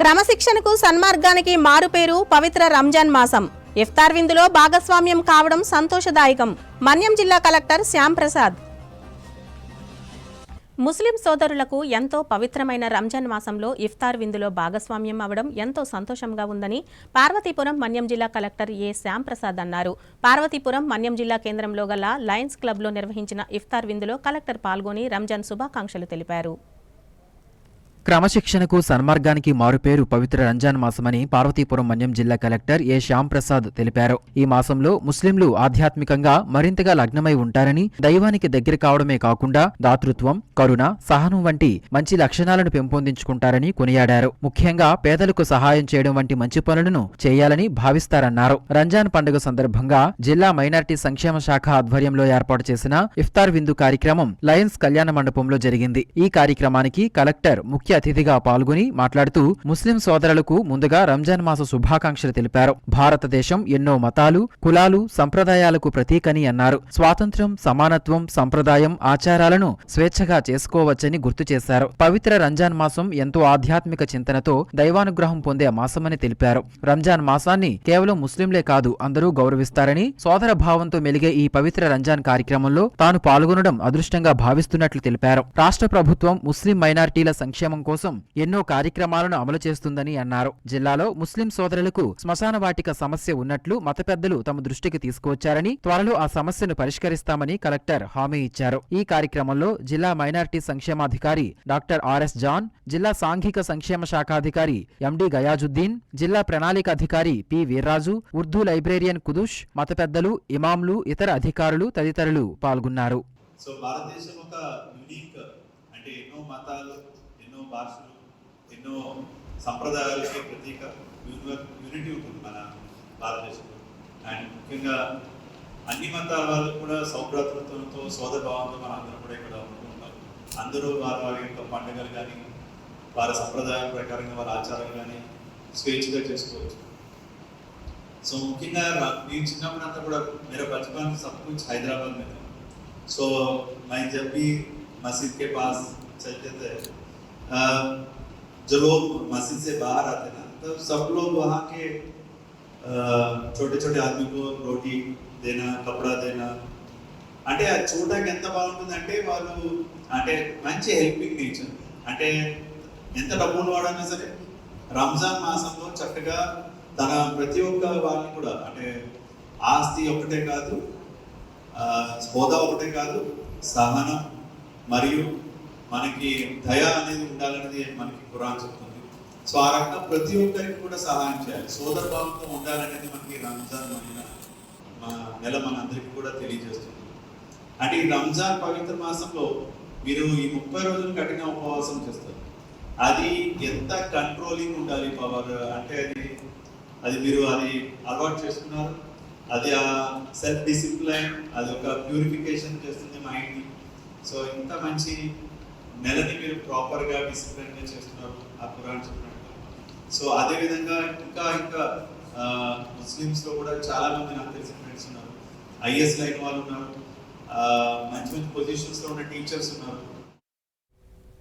క్రమశిక్షణకు సన్మార్గానికి మారుపేరు పవిత్ర రంజాన్ మాసం. ఇఫ్తార్ విందులో భాగస్వామ్యం కావడం సంతోషదాయకం. మన్యం జిల్లా కలెక్టర్ శ్యామ్ ప్రసాద్. ముస్లిం సోదరులకు ఎంతో పవిత్రమైన రంజాన్ మాసంలో ఇఫ్తార్ విందులో భాగస్వామ్యం అవడం ఎంతో సంతోషంగా ఉందని పార్వతీపురం మన్యం జిల్లా కలెక్టర్ ఏ శ్యామ్ ప్రసాద్ అన్నారు. పార్వతీపురం మన్యం జిల్లా కేంద్రంలో గల లయన్స్ క్లబ్లో నిర్వహించిన ఇఫ్తార్ విందులో కలెక్టర్ పాల్గొని రంజాన్ శుభాకాంక్షలు తెలిపారు. క్రమశిక్షణకు సన్మార్గానికి మారుపేరు పవిత్ర రంజాన్ మాసమని పార్వతీపురం మన్యం జిల్లా కలెక్టర్ ఏ శ్యామ్ ప్రసాద్ తెలిపారు. ఈ మాసంలో ముస్లింలు ఆధ్యాత్మికంగా మరింతగా లగ్నమై ఉంటారని దైవానికి దగ్గర కావడమే కాకుండా దాతృత్వం కరుణ సహనం వంటి మంచి లక్షణాలను పెంపొందించుకుంటారని కొనియాడారు. ముఖ్యంగా పేదలకు సహాయం చేయడం వంటి మంచి పనులను చేయాలని భావిస్తారన్నారు. రంజాన్ పండుగ సందర్భంగా జిల్లా మైనార్టీ సంక్షేమ శాఖ ఆధ్వర్యంలో ఏర్పాటు చేసిన ఇఫ్తార్ విందు కార్యక్రమం లయన్స్ కళ్యాణ మండపంలో జరిగింది. ఈ కార్యక్రమానికి కలెక్టర్ ముఖ్య అతిథిగా పాల్గొని మాట్లాడుతూ ముస్లిం సోదరులకు ముందుగా రంజాన్ మాస శుభాకాంక్షలు తెలిపారు. భారతదేశం ఎన్నో మతాలు కులాలు సంప్రదాయాలకు ప్రతీకని అన్నారు. స్వాతంత్ర్యం సమానత్వం సంప్రదాయం ఆచారాలను స్వేచ్ఛగా చేసుకోవచ్చని గుర్తు చేశారు. పవిత్ర రంజాన్ మాసం ఎంతో ఆధ్యాత్మిక చింతనతో దైవానుగ్రహం పొందే మాసమని తెలిపారు. రంజాన్ మాసాన్ని కేవలం ముస్లింలే కాదు అందరూ గౌరవిస్తారని సోదర భావంతో మెలిగే ఈ పవిత్ర రంజాన్ కార్యక్రమంలో తాను పాల్గొనడం అదృష్టంగా భావిస్తున్నట్లు తెలిపారు. రాష్ట్ర ప్రభుత్వం ముస్లిం మైనారిటీల సంక్షేమం కోసం ఎన్నో కార్యక్రమాలను అమలు చేస్తుందని అన్నారు. జిల్లాలో ముస్లిం సోదరులకు శ్మశాన వాటిక సమస్య ఉన్నట్లు మత పెద్దలు తమ దృష్టికి తీసుకువచ్చారని త్వరలో ఆ సమస్యను పరిష్కరిస్తామని కలెక్టర్ హామీ ఇచ్చారు. ఈ కార్యక్రమంలో జిల్లా మైనార్టీ సంక్షేమాధికారి డాక్టర్ ఆర్ఎస్ జాన్ జిల్లా సాంఘిక సంక్షేమ శాఖాధికారి ఎండి గయాజుద్దీన్ జిల్లా ప్రణాళిక అధికారి పి వీర్రాజు ఉర్దూ లైబ్రేరియన్ కుదుష్ మత పెద్దలు ఇమాంలు ఇతర అధికారులు తదితరులు పాల్గొన్నారు. సో భారతదేశం ఒక యూనిక్ అంటే ఎన్నో మతాలు భాషలు ఎన్నో సంప్రదాయాలకి ప్రతీక యూని- యూనిటీ ఉంటుంది మన భారతదేశంలో అండ్ ముఖ్యంగా అన్ని మతాల వాళ్ళు కూడా సౌభ్రాతృత్వంతో సోదర భావంతో మన అందరం కూడా ఇక్కడ ఉంటున్నాం అందరూ వారి వారి యొక్క పండుగలు కానీ వారి సంప్రదాయాల ప్రకారంగా వారి ఆచారాలు కానీ స్వేచ్ఛగా చేసుకోవచ్చు సో ముఖ్యంగా రా- నేను చిన్నప్పుడు అంతా కూడా मेरा बचपन सब कुछ हैदराबाद में था सो मैं जब भी मस्जिद के पास चलते थे अ, जो लोग मस्जिद से बाहर आते ना तो सब लोग वहाँ के छोटे छोटे आदमी को रोटी देना कपड़ा देना అంటే అది చూడడానికి ఎంత బాగుంటుంది అంటే వాళ్ళు అంటే మంచి హెల్పింగ్ నేచర్ అంటే ఎంత డబ్బులు వాడైనా సరే రంజాన్ మాసంలో చక్కగా తన ప్రతి ఒక్క వాళ్ళని కూడా అంటే ఆస్తి ఒకటే కాదు ఆ, హోదా ఒకటే కాదు సహనం మరియు మనకి దయ అనేది ఉండాలనేది మనకి ఖురాన్ చెప్తుంది. సో ఆ రకంగా ప్రతి ఒక్కరికి కూడా సహాయం చేయాలి. సోదర భావంతో ఉండాలనేది మనకి రంజాన్ మన మన నెల మనందరికీ కూడా తెలియజేస్తుంది. అంటే ఈ రంజాన్ పవిత్ర మాసంలో మీరు ఈ ముప్పై రోజులు కఠిన ఉపవాసం చేస్తారు. అది ఎంత కంట్రోలింగ్ ఉండాలి పవర్? అంటే అది అది మీరు అది అలవాటు చేసుకున్నారు? అది ఆ సెల్ఫ్ డిసిప్లైన్ అది ఒక ప్యూరిఫికేషన్ చేస్తుంది మైండ్ని సో ఇంత మంచి నెలని మీరు ప్రాపర్గా డిసిప్లిన్గా చేస్తున్నారు ఆ ఖురాన్ చెప్పినట్టు. సో అదే విధంగా ఇంకా ఇంకా ముస్లిమ్స్లో కూడా చాలా మంది నాకు తెలిసిన ఫ్రెండ్స్ ఉన్నారు. ఐఎస్ లైన్ వాళ్ళు ఉన్నారు. మంచి మంచి పొజిషన్స్లో ఉన్న టీచర్స్ ఉన్నారు.